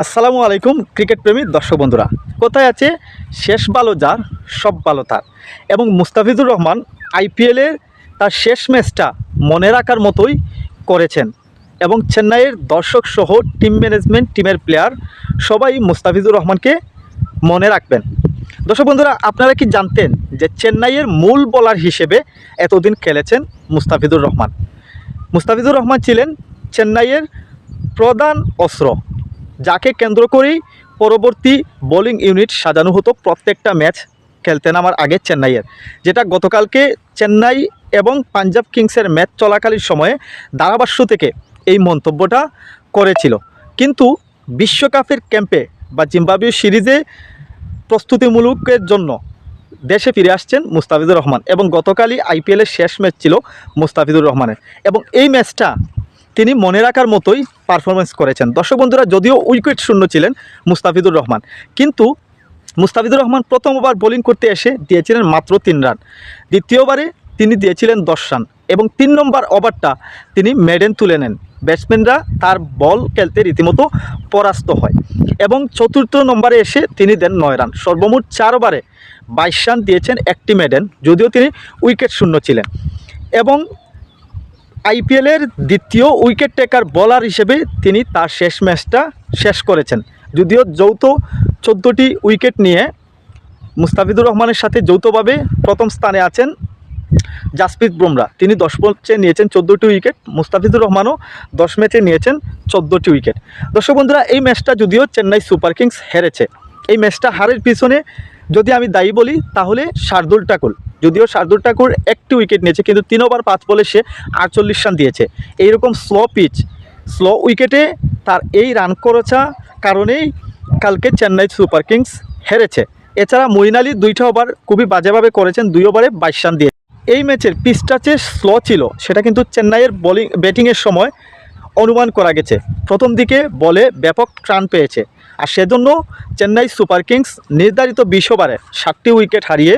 আসসালামু আলাইকুম, ক্রিকেট প্রেমী দর্শক বন্ধুরা। কোথায় আছে শেষ ভালো যার, সব ভালো তার? এবং মুস্তাফিজুর রহমান আইপিএলের তার শেষ ম্যাচটা মনে রাখার মতোই করেছেন। এবং চেন্নাইয়ের দর্শক সহ টিম ম্যানেজমেন্ট, টিমের প্লেয়ার সবাই মুস্তাফিজুর রহমানকে মনে রাখবেন। দর্শক বন্ধুরা, আপনারা কি জানতেন যে চেন্নাইয়ের মূল বোলার হিসেবে এতদিন খেলেছেন মুস্তাফিজুর রহমান? মুস্তাফিজুর রহমান ছিলেন চেন্নাইয়ের প্রধান অস্ত্র। যাকে কেন্দ্র করেই পরবর্তী বোলিং ইউনিট সাজানো হতো প্রত্যেকটা ম্যাচ খেলতে নামার আগে চেন্নাইয়ের। যেটা গতকালকে চেন্নাই এবং পাঞ্জাব কিংসের ম্যাচ চলাকালীন সময়ে ধারাভাষ্য থেকে এই মন্তব্যটা করেছিল। কিন্তু বিশ্বকাপের ক্যাম্পে বা জিম্বাবুয়ে সিরিজে প্রস্তুতিমূলকের জন্য দেশে ফিরে আসছেন মুস্তাফিজুর রহমান এবং গতকালই আইপিএলের শেষ ম্যাচ ছিল মুস্তাফিজুর রহমানের। এবং এই ম্যাচটা তিনি মনে রাখার মতোই পারফরমেন্স করেছেন। দর্শক বন্ধুরা, যদিও উইকেট শূন্য ছিলেন মুস্তাফিদুর রহমান, কিন্তু মুস্তাফিদুর রহমান প্রথম ওভার বোলিং করতে এসে দিয়েছিলেন মাত্র তিন রান। দ্বিতীয়বারে তিনি দিয়েছিলেন দশ রান এবং তিন নম্বর ওভারটা তিনি মেডেন তুলে নেন। ব্যাটসম্যানরা তার বল খেলতে রীতিমতো পরাস্ত হয় এবং চতুর্থ নম্বরে এসে তিনি দেন নয় রান। সর্বমোট চার ওভারে বাইশ রান দিয়েছেন একটি মেডেন, যদিও তিনি উইকেট শূন্য ছিলেন এবং আইপিএলের দ্বিতীয় উইকেট টেকার বোলার হিসেবে তিনি তার শেষ ম্যাচটা শেষ করেছেন। যদিও যৌথ চোদ্দোটি উইকেট নিয়ে মুস্তাফিজুর রহমানের সাথে যৌথভাবে প্রথম স্থানে আছেন জাসপ্রীত বুমরা। তিনি দশ ম্যাচে নিয়েছেন চোদ্দোটি উইকেট, মুস্তাফিজুর রহমানও দশ ম্যাচে নিয়েছেন চোদ্দোটি উইকেট। দর্শক বন্ধুরা, এই ম্যাচটা যদিও চেন্নাই সুপার কিংস হেরেছে। এই ম্যাচটা হারের পিছনে যদি আমি দায়ী বলি, তাহলে শার্দুল ঠাকুর। যদিও শার্দুল ঠাকুর একটি উইকেট নিয়েছে, কিন্তু তিন ওভার পাঁচ বলে সে আটচল্লিশ রান দিয়েছে। এইরকম স্লো পিচ স্লো উইকেটে তার এই রান করেছা কারণেই কালকে চেন্নাই সুপার কিংস হেরেছে। এছাড়া মইন আলী দুইটা ওভার খুবই বাজেভাবে করেছেন, দুই ওভারে বাইশ রান দিয়ে। এই ম্যাচের পিচটা যে স্লো ছিল, সেটা কিন্তু চেন্নাইয়ের বোলিং ব্যাটিংয়ের সময় অনুমান করা গেছে। প্রথম দিকে বলে ব্যাপক রান পেয়েছে। আর সেজন্য চেন্নাই সুপার কিংস নির্ধারিত বিশ ওভারে ষাটটি উইকেট হারিয়ে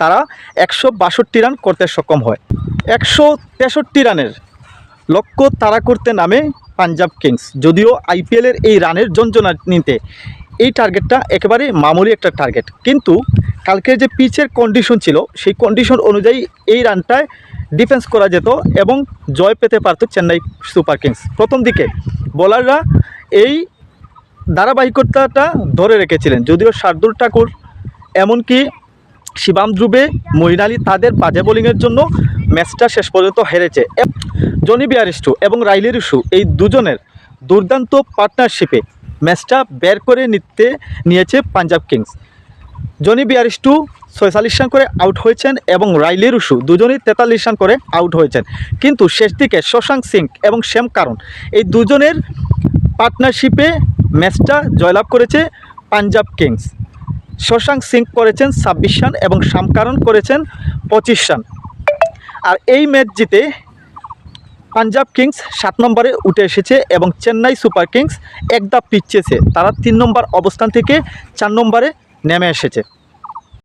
তারা একশো বাষট্টি রান করতে সক্ষম হয়। একশো তেষট্টি রানের লক্ষ্য তারা করতে নামে পাঞ্জাব কিংস। যদিও আইপিএলের এই রানের যঞ্জনা নিতে এই টার্গেটটা একেবারে মামুলি একটা টার্গেট। কিন্তু কালকের যে পিচের কন্ডিশন ছিল, সেই কন্ডিশন অনুযায়ী এই রানটায় ডিফেন্স করা যেত এবং জয় পেতে পারত চেন্নাই সুপার কিংস। প্রথম দিকে বোলাররা এই ধারাবাহিকতাটা ধরে রেখেছিলেন। যদিও শার্দুল ঠাকুর, এমনকি শিবাম ধ্রুবে মইন আলী তাদের বাজে বোলিংয়ের জন্য ম্যাচটা শেষ পর্যন্ত হেরেছে। জনি বিয়ারিস্টু এবং রাইলি রুশু এই দুজনের দুর্দান্ত পার্টনারশিপে ম্যাচটা বের করে নিতে নিয়েছে পাঞ্জাব কিংস। জনি বিয়ারিস্টু ছয়চল্লিশ রান করে আউট হয়েছেন এবং রাইলি রুশু দুজনেই তেতাল্লিশ রান করে আউট হয়েছেন। কিন্তু শেষ দিকে শশাঙ্ক সিং এবং শ্যাম কারণ এই দুজনের পার্টনারশিপে ম্যাচটা জয়লাভ করেছে পাঞ্জাব কিংস। শশাঙ্ক সিং করেছেন ছাব্বিশ রান এবং শামকারণ করেছেন পঁচিশ রান। আর এই ম্যাচ জিতে পাঞ্জাব কিংস সাত নম্বরে উঠে এসেছে এবং চেন্নাই সুপার কিংস এক ধাপ পিছিয়েছে। তারা তিন নম্বর অবস্থান থেকে চার নম্বরে নেমে এসেছে।